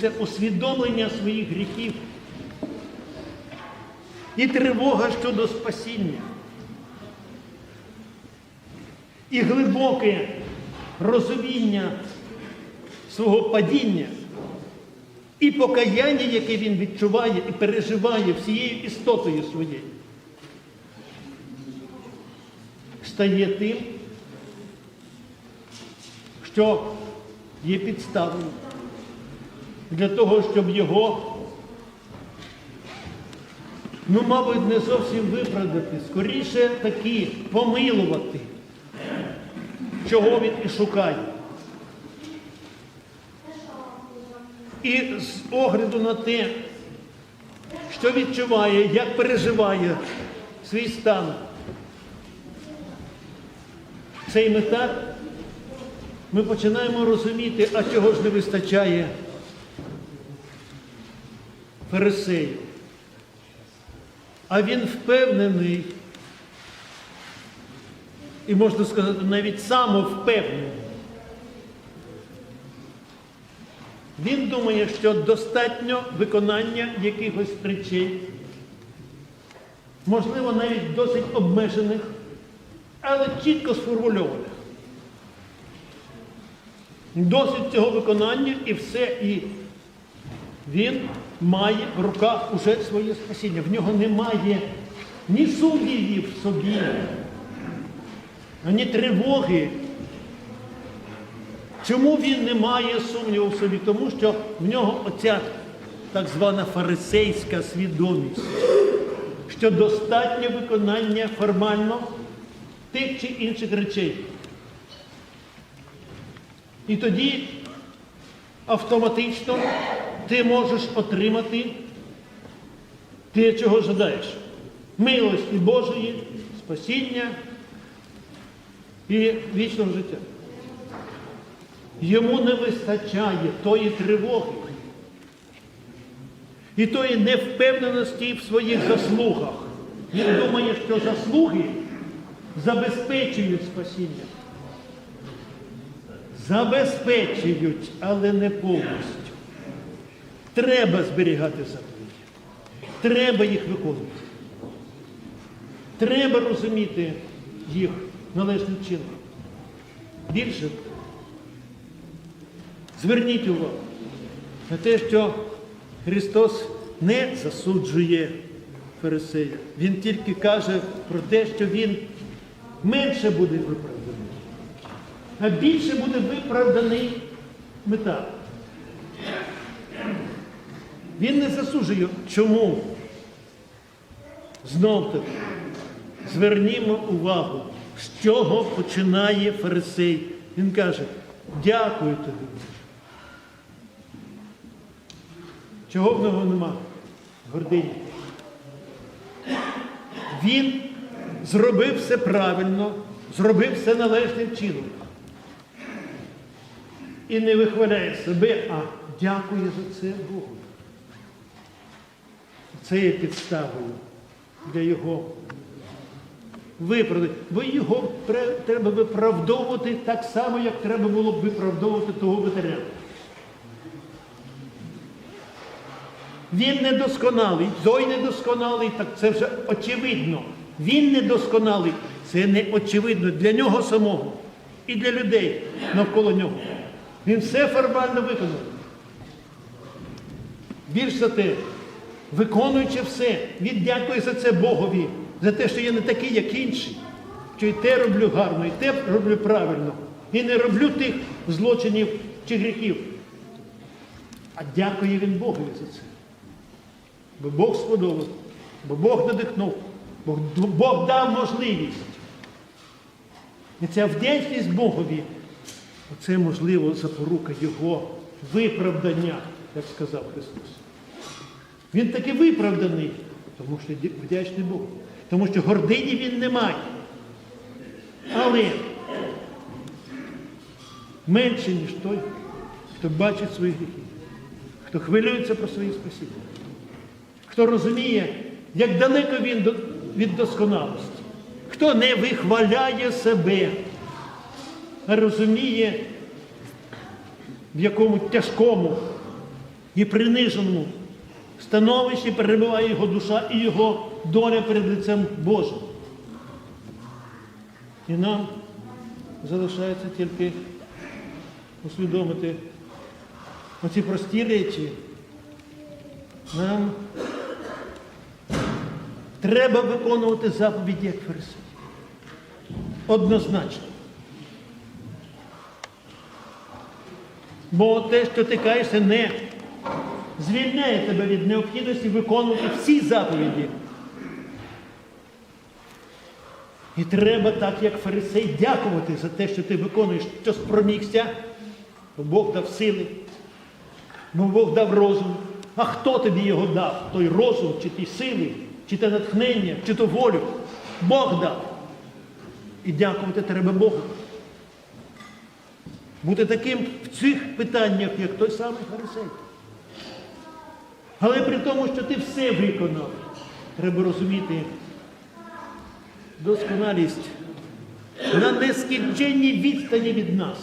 Це усвідомлення своїх гріхів. І тривога щодо спасіння. І глибоке розуміння свого падіння, і покаяння, яке він відчуває і переживає всією істотою своєю, стає тим, що є підставою для того, щоб його, ну, мабуть, не зовсім виправдати, скоріше таки помилувати, чого він і шукає. І з огляду на те, що відчуває, як переживає свій стан, цей мета, ми починаємо розуміти, а чого ж не вистачає фарисею. А він впевнений, і можна сказати, навіть самовпевнений. Він думає, що достатньо виконання якихось речей, можливо, навіть досить обмежених, але чітко сформульованих. Досить цього виконання і все, і він має в руках уже своє спасіння. В нього немає ні сумнівів в собі, ані тривоги. Чому він не має сумніву в собі? Тому що в нього оця так звана фарисейська свідомість, що достатньо виконання формально тих чи інших речей. І тоді автоматично ти можеш отримати те, чого жадаєш. Милості Божої, спасіння і вічного життя. Йому не вистачає тої тривоги і тої невпевненості в своїх заслугах. Він думає, що заслуги забезпечують спасіння. Забезпечують, але не повністю. Треба зберігати заповіді. Треба їх виконувати. Треба розуміти їх належним чином. Більше зверніть увагу на те, що Христос не засуджує Фарисея. Він тільки каже про те, що він менше буде виправданий, а більше буде виправданий мета. Він не засуджує. Чому? Знов таки, звернімо увагу, з чого починає фарисей. Він каже, дякую тобі. Чого в нього нема? Гордині. Він зробив все правильно, зробив все належним чином. І не вихваляє себе, а дякує за це Богу. Це є підставою для його виправдання. Бо його треба виправдовувати так само, як треба було б виправдовувати того ветерана. Він недосконалий, той недосконалий, так це вже очевидно. Він недосконалий, це не очевидно для нього самого і для людей навколо нього. Він все формально виконав. Більш за те, виконуючи все, він дякує за це Богові, за те, що я не такий, як інші, що і те роблю гарно, і те роблю правильно, і не роблю тих злочинів чи гріхів. А дякує він Богові за це. Бо Бог сподобав, бо Бог надихнув, Бог, Бог дав можливість. І ця вдячність Богові, оце можливо запорука Його виправдання, як сказав Христос. Він таки виправданий, тому що вдячний Богу. Тому що гордині він не має. Але менше, ніж той, хто бачить свої гріхи, хто хвилюється про свої спасіння хто розуміє, як далеко він від досконалості, хто не вихваляє себе, а розуміє, в якому тяжкому і приниженому становищі перебуває його душа і його доля перед лицем Божим. І нам залишається тільки усвідомити оці прості речі. Нам треба виконувати заповіді як фарисеї. Однозначно. Бо те, що ти каєшся, не звільняє тебе від необхідності виконувати всі заповіді. І треба так, як фарисей, дякувати за те, що ти виконуєш, що спромігся, бо Бог дав сили, бо Бог дав розум. А хто тобі його дав? Той розум, чи ті сили, чи те натхнення, чи ту волю? Бог дав. І дякувати треба Богу. Бути таким в цих питаннях, як той самий фарисей. Але при тому, що ти все виконав, треба розуміти досконалість на нескінченній відстані від нас.